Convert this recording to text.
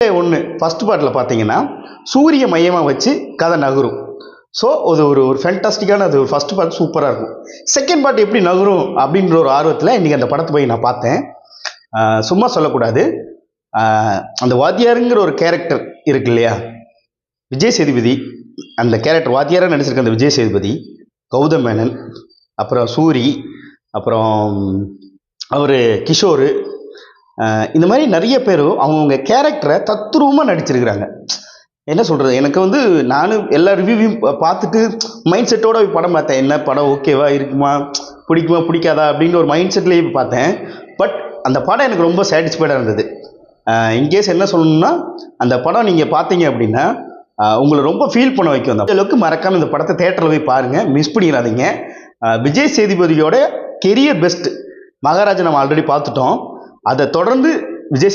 ஒன்று ஃபஸ்ட் பார்ட்டில் பார்த்தீங்கன்னா சூரிய மையமாக வச்சு கதை நகரும். ஸோ அது ஒரு ஒரு ஃபேண்டாஸ்டிக்கான அது ஒரு ஃபஸ்ட் பார்ட் சூப்பராக இருக்கும். செகண்ட் பார்ட் எப்படி நகரும் அப்படின்ற ஒரு ஆர்வத்தில் இன்றைக்கி அந்த படத்தை போய் நான் பார்த்தேன். சும்மா சொல்லக்கூடாது. அந்த வாத்தியாருங்கிற ஒரு கேரக்டர் இருக்கு இல்லையா? விஜய் சேதுபதி அந்த கேரக்டர் வாத்தியாராக நடிச்சிருக்க அந்த விஜய் சேதுபதி கௌதம் மேனன் அப்புறம் சூரி அப்புறம் அவர் கிஷோர் இந்த மாதிரி நிறைய பேர் அவங்கவுங்க கேரக்டரை தத்ரூபமாக நடிச்சிருக்கிறாங்க. என்ன சொல்கிறது எனக்கு வந்து நானும் எல்லா ரிவ்யூவையும் பார்த்துட்டு மைண்ட் செட்டோட போய் படம் பார்த்தேன். என்ன படம் ஓகேவா இருக்குமா? பிடிக்குமா? பிடிக்காதா? அப்படின்னு ஒரு மைண்ட் செட்லேயே பார்த்தேன். பட் அந்த படம் எனக்கு ரொம்ப சாட்டிஸ்ஃபைடாக இருந்தது. இன்கேஸ் என்ன சொல்லணும்னா அந்த படம் நீங்கள் பார்த்தீங்க அப்படின்னா உங்களை ரொம்ப ஃபீல் பண்ண வைக்கும். அந்த அளவுக்கு மறக்காமல் இந்த படத்தை தேட்டரில் போய் பாருங்கள் மிஸ் பண்ணிடாதீங்க. விஜய் சேதுபதியோட கெரியர் பெஸ்ட் மகாராஜா நம்ம ஆல்ரெடி பார்த்துட்டோம். அதை தொடர்ந்து விஜய்